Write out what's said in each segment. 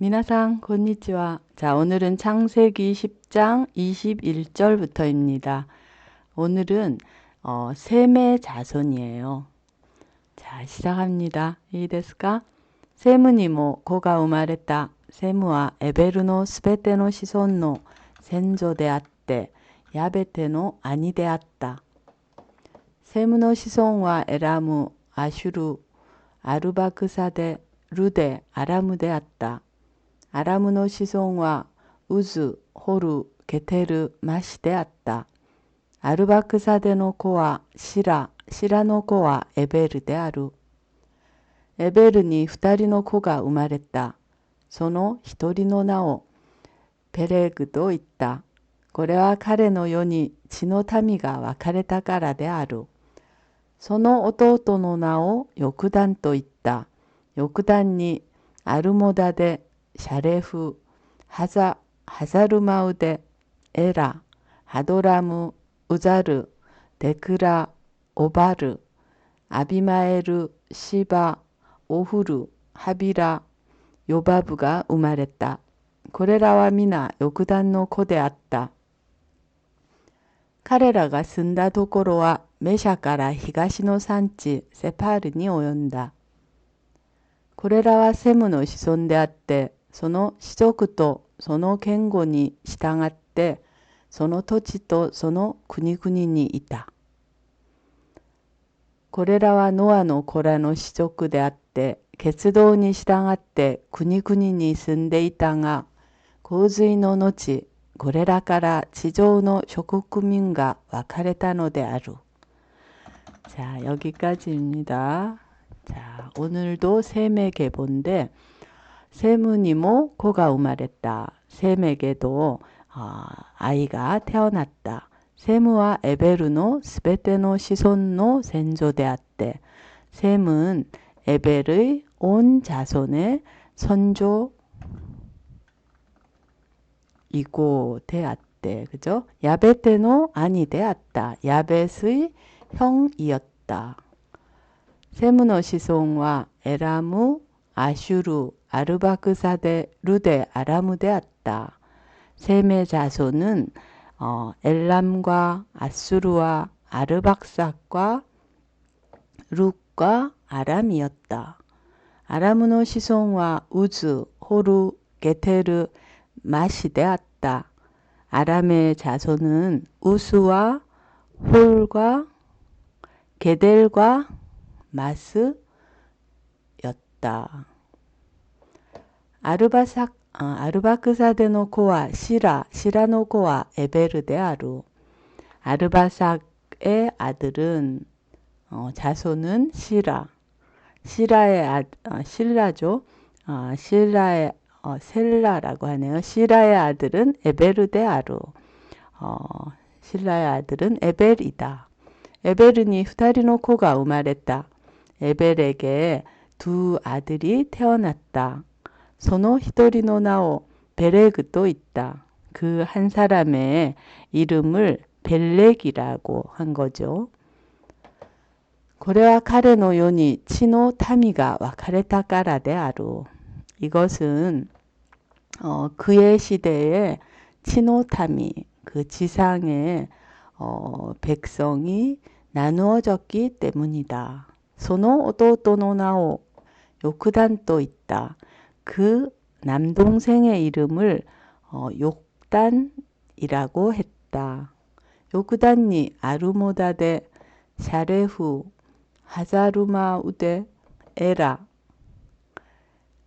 미나상 곤니치와 자 오늘은 창세기 10장 21절부터입니다. 오늘은 어, 셈의 자손이에요. 자 시작합니다. 이데스가 세무니모 뭐, 고가 우마레타 세무와 에베르노 스베테노 시손노 센조데아떼 야베테노 아니데아따 세무노 시손와 에라무 아슈루 아르바크사데 루데 아라무데아따 アラムの子孫はウズ、ホル、ケテル、マシであった。アルバクサデの子はシラ、シラの子はエベルである。エベルに二人の子が生まれた。その一人の名をペレグと言った。これは彼の世に血の民が分かれたからである。その弟の名をヨクダンと言った。ヨクダンにアルモダでシャレフ、ハザ、ハザルマウデ、エラ、ハドラム、ウザル、デクラ、オバル、アビマエル、シバ、オフル、ハビラ、ヨバブが生まれた。これらは皆ヨクダンの子であった。彼らが住んだところはメシャから東の産地セパールに及んだ。これらはセムの子孫であって、その子族とその言語に従って、その土地とその国々にいた。これらはノアの子らの子族であって、血道に従って国々に住んでいたが、洪水の後、これらから地上の諸国民が分かれたのである。 자, 여기까지입니다. 자, 오늘도 셈의 계보인데, 세무니모 고가 우말했다. 셈에게도 어, 아이가 태어났다. 세무와 에베르노 스베테노 시손노 센조되었대. 셈은 에벨의 온 자손의 선조 이고 되었대. 그죠? 야베테노 아니 되었다. 야벳의 형이었다. 세무노 시송과 에라무, 아슈루, 아르바크사데, 루데, 되었다. 셈의 자손은 어, 엘람과 아수르와 아르박삭과 룩과 아람이었다. 아라무노 시송과 우즈, 호루, 게테르, 마시 되었다. 아람의 자손은 우스와 홀과 게델과 마스 였다. 아르바삭 어, 아르바크사데노 코와 시라 시라노 코와 에베르데 아루 아르바삭의 아들은 어, 자손은 시라 시라의 아 어, 실라죠. 어, 실라의 어, 셀라라고 하네요. 시라의 아들은 에베르데 아루 어, 실라의 아들은 에벨이다. 에벨은이 후다리노 코가 우말했다. 에벨에게 두 아들이 태어났다. 소노 히도리노 나오 베레그도 있다. 그 한 사람의 이름을 벨렉이라고 한 거죠. 고레와 카레노 요니 치노 타미가 와카레타 까라데 아루. 이것은 어, 그의 시대에 치노 타미 그 지상의 어, 백성이 나누어졌기 때문이다. 소노 오도토노 나오 요크단도 있다. 그 남동생의 이름을 어, 욕단이라고 했다. 요크단니 아루모다데 샤레후 하자루마 우데 에라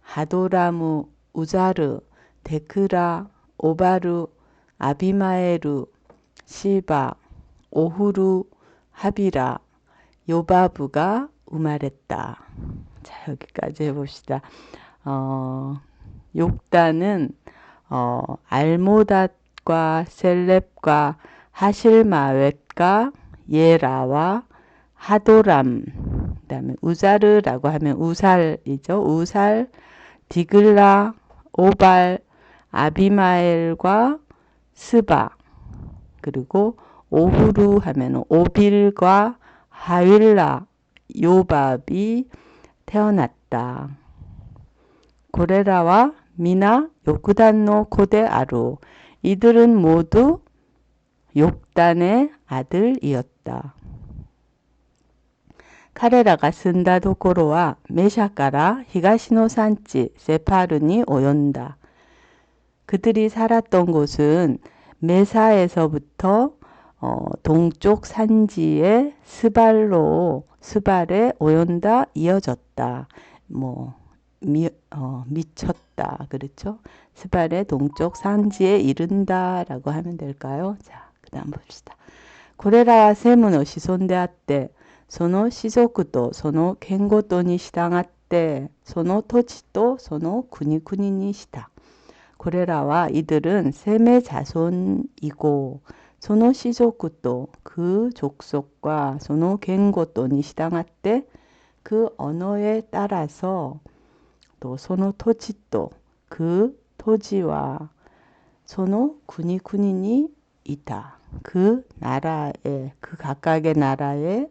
하도라무 우자르 데크라 오바르 아비마에루 시바 오후루 하비라 요바부가 우말했다. 자 여기까지 해봅시다. 어, 욕단은 어, 알모닷과 셀렙과 하실마웻과 예라와 하도람 그 다음에 우자르라고 하면 우살이죠. 우살 디글라 오발 아비마엘과 스바 그리고 오후루 하면 오빌과 하윌라 요밥이 태어났다. 고레라와 미나 요쿠단노 고대 아루. 이들은 모두 욕단의 아들이었다. 카레라가 쓴다 도코로와 메샤카라 히가시노 산지 세파르니 오연다. 그들이 살았던 곳은 메사에서부터 어, 동쪽 산지에 스발로 스발에 오연다 이어졌다. 뭐 미, 어, 미쳤다. 그렇죠? 스발의 동쪽 산지에 이른다라고 하면 될까요? 자, 그다음 봅시다. 고레라 세무노 시손대아떼 소노 시소크도 소노 겐고돈이 시당아떼 소노 토치도 소노 군이군인이시다 고레라와 이들은 셈의 자손이고 その氏族と그 족속과 その県ごとに従って그 언어에 따라서 또その土地と그 토지와 その国々に 있다. 그 나라에 그 각각의 나라에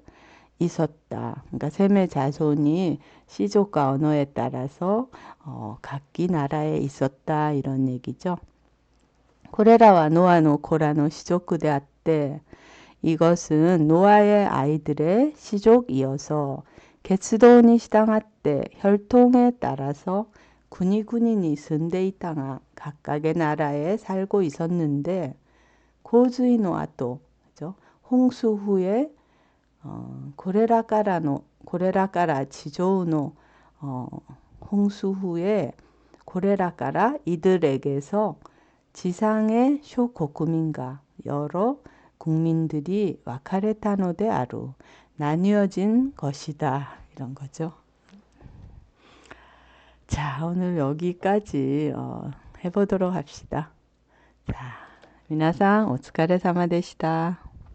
있었다. 그러니까 셈의 자손이 시족과 언어에 따라서 어, 각기 나라에 있었다 이런 얘기죠. 코레라와 노아노 코라노 시족구대 아때 이것은 노아의 아이들의 시족이어서 게츠도니 시당하때 혈통에 따라서 군이군인이 선대이 땅아 각각의 나라에 살고 있었는데 고즈이 노아또 그죠? 홍수 후에 어, 고레라까라노 고레라까라 지조우노 어, 홍수 후에 고레라까라 이들에게서 지상의 쇼코쿠민가 여러 국민들이 와카레타노 데 아루 나뉘어진 것이다 이런 거죠. 자 오늘 여기까지 어, 해보도록 합시다. 자, 미나상 오츠카레 사마 되시다.